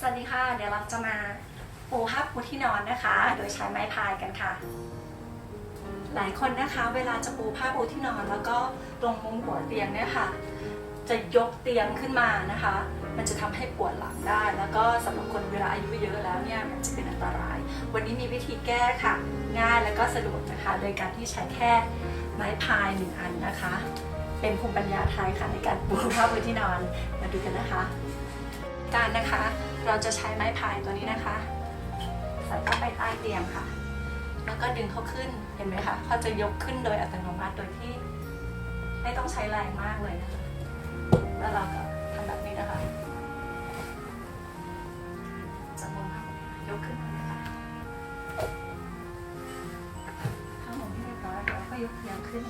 สวัสดีค่ะ เดี๋ยวเราจะมาปูผ้าปูที่นอนนะคะ โดยใช้ไม้พายกันค่ะ หลายคนนะคะ เวลาจะปูผ้าปูที่นอน แล้วก็ตรงมุมหัวเตียงเนี่ยค่ะ จะยกเตียงขึ้นมานะคะ มันจะทำให้ปวดหลังได้ แล้วก็สำหรับคนเวลาอายุเยอะแล้วเนี่ยมันจะเป็นอันตราย วันนี้มีวิธีแก้ค่ะ ง่ายแล้วก็สะดวกนะคะ โดยการที่ใช้แค่ไม้พายหนึ่งอันนะคะ เป็นภูมิปัญญาไทยค่ะในการปูผ้าปูที่นอนมาดูกันนะคะการนะคะ เราจะใช้ไม้พายตัวนี้นะคะ ใส่เข้าไปใต้เตียงค่ะ แล้วก็ดึงเขาขึ้นเห็นไหมคะเขาจะยกขึ้นโดยอัตโนมัติโดยที่ ไม่ต้องใช้แรงมากเลยนะคะแล้วเราก็ทำแบบนี้นะคะจับมุมค่ะยกขึ้นมาเลยค่ะข้างบนที่เรียบร้อยแล้วก็ยกเตียงขึ้น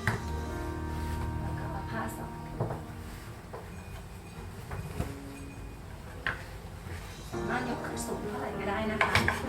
แล้วก็เอาผ้าสอดามารถยกขึ้นสูงเท่าไหร่ก็ได้นะคะ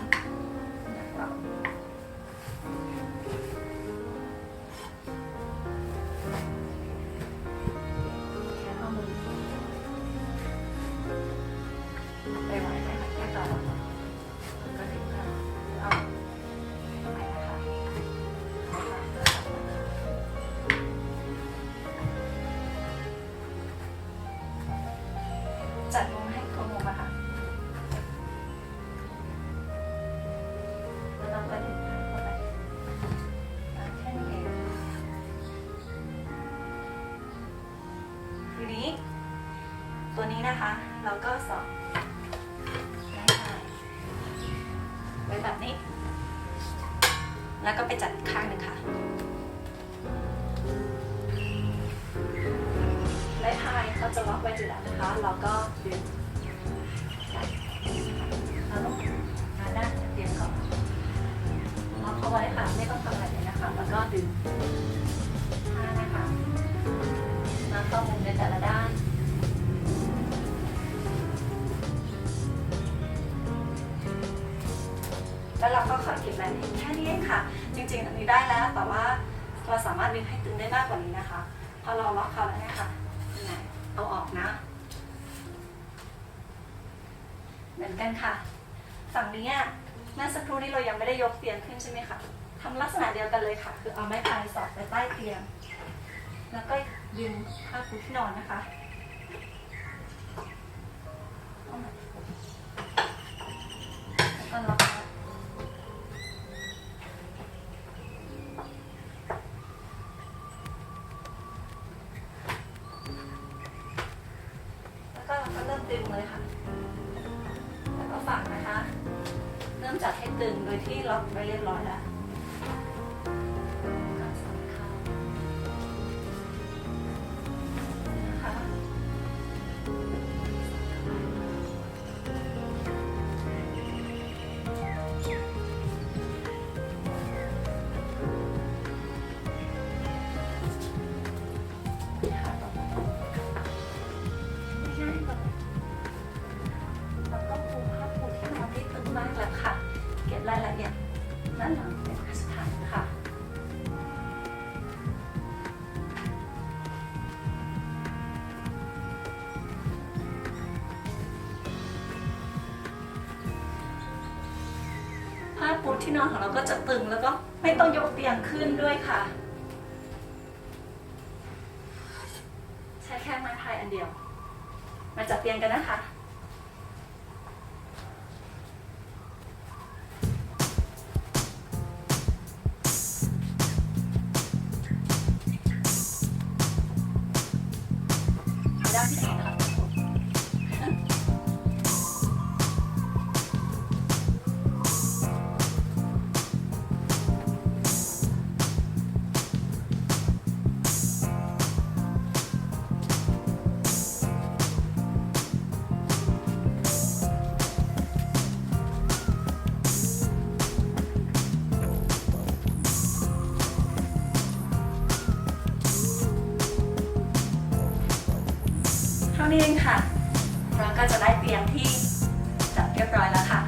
ตัวนี้นะคะ เราก็สอบได้ค่ะไว้แบบนี้ แล้วก็ไปจัดข้างหนึ่งค่ะไม้พายเขาจะล็อกไว้อยู่แล้วนะคะ เราก็ดึงเราต้องหาด้านจาเตียงก่อนล็อกเขาไว้ค่ะ ไม่ต้องทำอะไรเลยนะคะ แล้วก็ดึงผ้านะคะมาเข้ามุมในแต่ละด้าน แล้วเราก็ขอเก็บรายละเอียดแค่นี้เองค่ะ จริงๆอันนี้ได้แล้ว แต่ว่าเราสามารถดึงให้ตึงได้มากกว่านี้นะคะ พอเราล็อกเขาแล้วเนี่ยค่ะเอาออกนะ เหมือนกันค่ะ ฝั่งนี้เมื่อสักครู่นี้เรายังไม่ได้ยกเตียงขึ้นใช่ไหมคะทำลักษณะเดียวกันเลยค่ะ คือเอาไม้พายสอดไปใต้เตียง แล้วก็ดึงผ้าปูที่นอนนะคะ ตึงเลยค่ะ แล้วก็ฝังนะคะ เริ่มจัดให้ตึงโดยที่ล็อกไปเรียบร้อยแล้ว ผ้าปูที่นอนของเราก็จะตึงแล้วก็ไม่ต้องยกเตียงขึ้นด้วยค่ะ ใช้แค่ไม้พายอันเดียว มาจัดเตียงกันนะคะด้านที่ไหน ท่านี้เองค่ะ เราก็จะได้เตียงที่จัดเรียบร้อยแล้วค่ะ